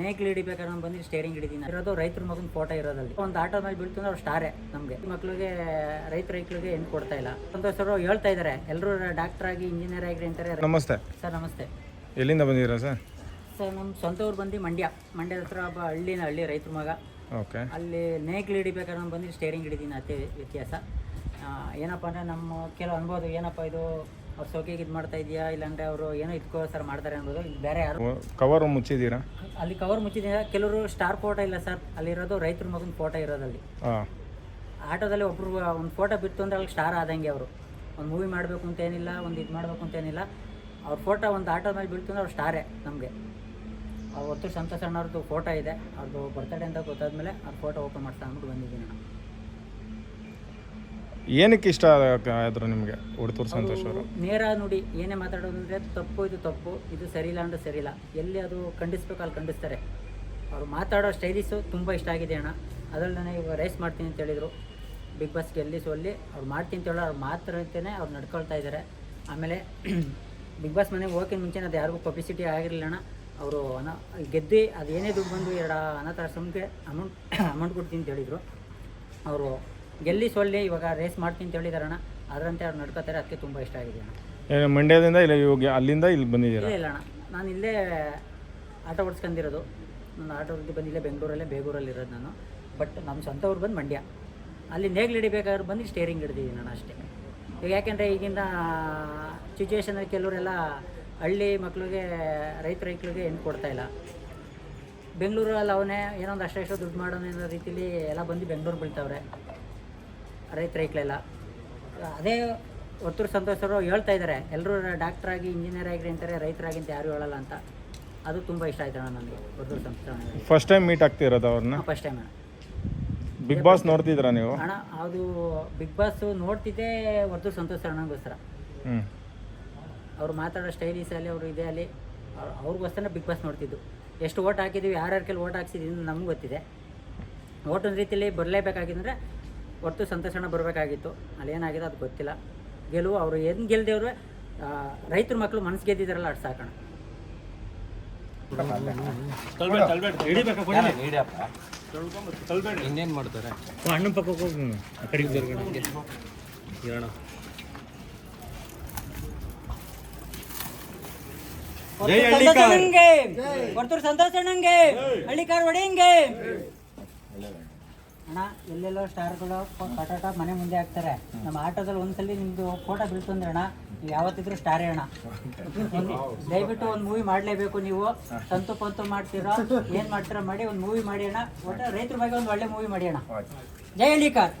ನೇಗ್ಲು ಹಿಡಿಬೇಕಾದ್ರೆ ಬಂದು ಸ್ಟೇರಿಂಗ್ ಹಿಡಿದೀನಿ. ಇರೋದು ರೈತರ ಮಗನ ಫೋಟೋ ಇರೋದಲ್ಲಿ. ಒಂದು ಆಟೋ ಮೇಲೆ ಬೀಳ್ತು ಅಂದ್ರೆ ಅವ್ರು ಸ್ಟಾರೇ ನಮಗೆ. ಮಕ್ಳಿಗೆ ರೈತ ರೈತರಿಗೆ ಹೆಣ್ಣು ಕೊಡ್ತಾ ಇಲ್ಲ. ಸಂತೋಷ್ ಅವರು ಹೇಳ್ತಾ ಇದ್ದಾರೆ ಎಲ್ಲರೂ ಡಾಕ್ಟರ್ ಆಗಿ ಇಂಜಿನಿಯರ್ ಆಗಿರಿ ಅಂತಾರೆ. ನಮಸ್ತೆ. ಸರ್ ನಮಸ್ತೆ. ಎಲ್ಲಿಂದ ಬಂದಿದ್ದೀರಾ ಸರ್? ಸರ್ ನಮ್ಮ ಸ್ವಂತ ಊರು ಬಂದು ಮಂಡ್ಯ. ಮಂಡ್ಯದ ಹತ್ರ ಒಬ್ಬ ಹಳ್ಳಿನ ಹಳ್ಳಿ ರೈತರ ಮಗ. ಓಕೆ. ಅಲ್ಲಿ ನೇಕ್ ಹಿಡಿಬೇಕಾದ್ರೆ ನಾನು ಬಂದು ಸ್ಟೇರಿಂಗ್ ಹಿಡಿದೀನಿ ಅತಿ ವ್ಯತ್ಯಾಸ. ಏನಪ್ಪ ಅಂದರೆ ನಮ್ಮ ಕೆಲವು ಅನ್ಬೋದು ಏನಪ್ಪ ಇದು ಅವ್ರು ಸೋಕಿಗೆ ಇದು ಮಾಡ್ತಾ ಇದೆಯಾ? ಇಲ್ಲಾಂದ್ರೆ ಅವರು ಏನೋ ಇದಕ್ಕೋಸ್ಕರ ಮಾಡ್ತಾರೆ ಅನ್ನೋದು. ಇಲ್ಲಿ ಬೇರೆ ಯಾರು ಕವರ್ ಮುಚ್ಚಿದ್ದೀರಾ? ಅಲ್ಲಿ ಕವರ್ ಮುಚ್ಚಿದ್ದೀರಾ? ಕೆಲವರು ಸ್ಟಾರ್ ಫೋಟೋ ಇಲ್ಲ ಸರ್ ಅಲ್ಲಿರೋದು ರೈತರ ಮಗನ ಫೋಟೋ ಇರೋದಲ್ಲಿ. ಹಾಂ. ಆಟೋದಲ್ಲಿ ಒಬ್ರು ಒಂದು ಫೋಟೋ ಬಿತ್ತು ಅಂದ್ರೆ ಅಲ್ಲಿ ಸ್ಟಾರ್ ಆದಂಗೆ ಅವರು. ಒಂದು ಮೂವಿ ಮಾಡಬೇಕು ಅಂತ ಏನಿಲ್ಲ ಒಂದು ಇದು ಮಾಡಬೇಕು ಅಂತ ಏನಿಲ್ಲ. ಅವ್ರ ಫೋಟೋ ಒಂದು ಆಟೋ ಮೇಲೆ ಬಿಡ್ತು ಅಂದ್ರೆ ಅವ್ರು ಸ್ಟಾರೇ ನಮಗೆ. ಅವತ್ತು ಸಂತೋಷ ಅಣ್ಣವ್ರದ್ದು ಫೋಟೋ ಇದೆ. ಅವ್ರದ್ದು ಬರ್ತಡೇ ಅಂತ ಗೊತ್ತಾದ್ಮೇಲೆ ಅವ್ರ ಫೋಟೋ ಓಪನ್ ಮಾಡ್ತಾ ಅಂದ್ಬಿಟ್ಟು ಬಂದಿದ್ದೀನಿ ನಾನು. ಏನಕ್ಕೆ ಇಷ್ಟ ಆದರು ನಿಮಗೆ ಉಡುತೂರು ಸಂತೋಷ್ ಅವರು? ನೇರ ನುಡಿ ಏನೇ ಮಾತಾಡೋದು ಅಂದರೆ ತಪ್ಪು ಇದು ತಪ್ಪು ಇದು ಸರಿ ಇಲ್ಲ ಅಂದ್ರೆ ಸರಿ ಇಲ್ಲ ಎಲ್ಲಿ ಅದು ಖಂಡಿಸ್ಬೇಕು ಅಲ್ಲಿ ಖಂಡಿಸ್ತಾರೆ. ಅವ್ರು ಮಾತಾಡೋ ಸ್ಟೈಲಿಸು ತುಂಬ ಇಷ್ಟ ಆಗಿದೆ ಅಣ್ಣ. ಅದರಲ್ಲಿ ನಾನು ಇವಾಗ ರೇಸ್ ಮಾಡ್ತೀನಿ ಅಂತ ಹೇಳಿದರು. ಬಿಗ್ ಬಾಸ್ ಗೆಲ್ಲಿಸು ಅಲ್ಲಿ ಅವ್ರು ಮಾಡ್ತೀನಿ ಅಂತ ಹೇಳೋ ಅವ್ರು ಮಾತಾಡ್ತೇನೆ ಅವ್ರು ನಡ್ಕೊಳ್ತಾ ಇದ್ದಾರೆ ಆಮೇಲೆ ಬಿಗ್ ಬಾಸ್ ಮನೆಗೆ ಹೋಗೋಕ್ಕಿಂತ ಮುಂಚೆ ಅದು ಯಾರಿಗೂ ಪಬ್ಲಿಸಿಟಿ ಆಗಿರಲಿಲ್ಲ ಅಣ್ಣ. ಅವರು ಅನ ಗೆದ್ದು ಅದು ಏನೇ ದುಡ್ಡು ಬಂದು ಎರಡು ಅನಾಥಾಶ್ರಮಕ್ಕೆ ಅಮೌಂಟ್ ಅಮೌಂಟ್ ಕೊಡ್ತೀನಿ ಅಂತ ಹೇಳಿದರು. ಅವರು ಗೆಲ್ಲಿ ಸೊಲ್ಲಿ ಇವಾಗ ರೇಸ್ ಮಾಡ್ತೀನಿ ಅಂತ ಹೇಳಿದಾರಣ್ಣ ಅದರಂತೆ ಅವ್ರು ನಡ್ಕೋತಾರೆ ಅದಕ್ಕೆ ತುಂಬ ಇಷ್ಟ ಆಗಿದೆ ಅಣ್ಣ. ಮಂಡ್ಯದಿಂದ ಇಲ್ಲ ಇವಾಗ ಅಲ್ಲಿಂದ ಇಲ್ಲಿ ಬಂದಿದ್ದೀರಾ? ಇಲ್ಲ ಇಲ್ಲ ಅಣ್ಣ. ನಾನು ಇಲ್ಲೇ ಆಟೋ ಓಡಿಸ್ಕೊಂಡಿರೋದು ನಾನು ಆಟೋ ವೃತ್ತಿ ಬಂದು ಇಲ್ಲೇ ಬೆಂಗಳೂರಲ್ಲೇ ಬೇಗೂರಲ್ಲಿ ಇರೋದು ನಾನು. ಬಟ್ ನಮ್ಮ ಸ್ವಂತ ಊರು ಬಂದು ಮಂಡ್ಯ. ಅಲ್ಲಿ ನೇಗ್ಲು ಹಿಡಿಬೇಕಾದ್ರೆ ಬಂದು ಸ್ಟೇರಿಂಗ್ ಹಿಡಿದಿದ್ದೀನಿ ನಾನು ಅಷ್ಟೇ. ಈಗ ಯಾಕೆಂದರೆ ಈಗಿನ ಸಿಚುವೇಶನಲ್ಲಿ ಕೆಲವರೆಲ್ಲ ಹಳ್ಳಿ ಮಕ್ಕಳಿಗೆ ರೈತ ರೈತರಿಗೆ ಹೆಣ್ಣು ಕೊಡ್ತಾ ಇಲ್ಲ. ಬೆಂಗಳೂರಲ್ಲಿ ಅವನೇ ಏನೋ ಒಂದು ಅಷ್ಟೆಷ್ಟೋ ದುಡ್ಡು ಮಾಡೋಣ ಅನ್ನೋ ರೀತಿಲಿ ಎಲ್ಲ ಬಂದು ಬೆಂಗಳೂರು ಬೀಳ್ತಾವ್ರೆ. ರೈತ ರೈತರೆಲ್ಲ ಅದೇ ಒತ್ತೂರು ಸಂತೋಷ್ ಅವರು ಹೇಳ್ತಾ ಇದ್ದಾರೆ ಎಲ್ಲರೂ ಡಾಕ್ಟರ್ ಆಗಿ ಇಂಜಿನಿಯರ್ ಆಗಿರಿ ಅಂತಾರೆ ರೈತರಾಗಿ ಅಂತ ಯಾರು ಹೇಳಲ್ಲ ಅಂತ. ಅದು ತುಂಬ ಇಷ್ಟ ಆಯ್ತು ಅಣ್ಣ ನನಗೆ Varthur Santhosh first time meet ಆಗ್ತಿರೋದು ಅವ್ರನ್ನ? ಫಸ್ಟ್ ಟೈಮ್ ಬಿಗ್ ಬಾಸ್ ನೋಡ್ತಿದ್ರಾ ನೀವು? ಅಣ್ಣ ಅದು ಬಿಗ್ ಬಾಸ್ ನೋಡ್ತಿದ್ದೆ ಒತ್ತೂರು ಸಂತೋಷ ಅಣ್ಣಗೋಸ್ಕರ. ಹ್ಞೂ ಅವ್ರು ಮಾತಾಡೋ ಸ್ಟೈಲಿಸ್ ಅಲ್ಲಿ ಅವರು ಇದೆ ಅಲ್ಲಿ ಅವ್ರ್- ಅವ್ರಿಗೋಸ್ಕರ ಬಿಗ್ ಬಾಸ್ ನೋಡ್ತಿದ್ದು. ಎಷ್ಟು ಓಟ್ ಹಾಕಿದ್ದೀವಿ ಯಾರ್ಯಾರ ಕೈಲಿ ಓಟ್ ಹಾಕ್ಸಿದ್ದೀವಿ ನಮ್ಗೆ ಗೊತ್ತಿದೆ. ಓಟ್ ಒಂದು ರೀತಿಯಲ್ಲಿ ಬರಲೇಬೇಕಾಗಿದ್ರೆ ಒಟ್ಟು ಸಂತೋಷಣ ಬರಬೇಕಾಗಿತ್ತು. ಅಲ್ಲಿ ಏನಾಗಿದೆ ಅದು ಗೊತ್ತಿಲ್ಲ. ಗೆಲುವು ಅವರು ಏನು ಗೆಲ್ದೇವ್ರೆ ರೈತರ ಮಕ್ಕಳು ಮನಸ್ಸು ಗೆದ್ದಿದ್ದಾರಲ್ಲ ಅಷ್ಟು ಸಾಕಣ. ಇನ್ನೇನ್ ಮಾಡ್ತಾರೆ? ಅಣ್ಣ ಪಕ್ಕ ಹೋಗಿ ಆ ಕಡೆಗೆ ಇರೋಣ. ವರ್ತೂರು ಸಂತೋಷ ಹಳ್ಳಿಕಾರ್ ಹೊಡೆಯಂಗೆ ಅಣ್ಣ ಎಲ್ಲೆಲ್ಲೋ ಸ್ಟಾರ್ಗಳು ಕಟಾಟ ಮನೆ ಮುಂದೆ ಹಾಕ್ತಾರೆ. ನಮ್ಮ ಆಟೋದಲ್ಲಿ ಒಂದ್ಸಲಿ ನಿಮ್ದು ಫೋಟೋ ಬೀಳ್ತು ಅಂದ್ರೆ ಅಣ್ಣ ನೀವು ಯಾವತ್ತಿದ್ರು ಸ್ಟಾರೇ ಅಣ್ಣ ದಯವಿಟ್ಟು ಒಂದು ಮೂವಿ ಮಾಡಲೇಬೇಕು ನೀವು. ತಂತು ಪಂತು ಮಾಡ್ತೀರೋ ಏನ್ ಮಾಡ್ತೀರೋ ಮಾಡಿ ಒಂದು ಮೂವಿ ಮಾಡಿ ಅಣ್ಣ ಒಟ್ಟು ರೈತರ ಬಗ್ಗೆ ಒಂದು ಒಳ್ಳೆ ಮೂವಿ ಮಾಡಿ ಅಣ್ಣ ಜೈ ಹಳ್ಳಿಕಾರ್.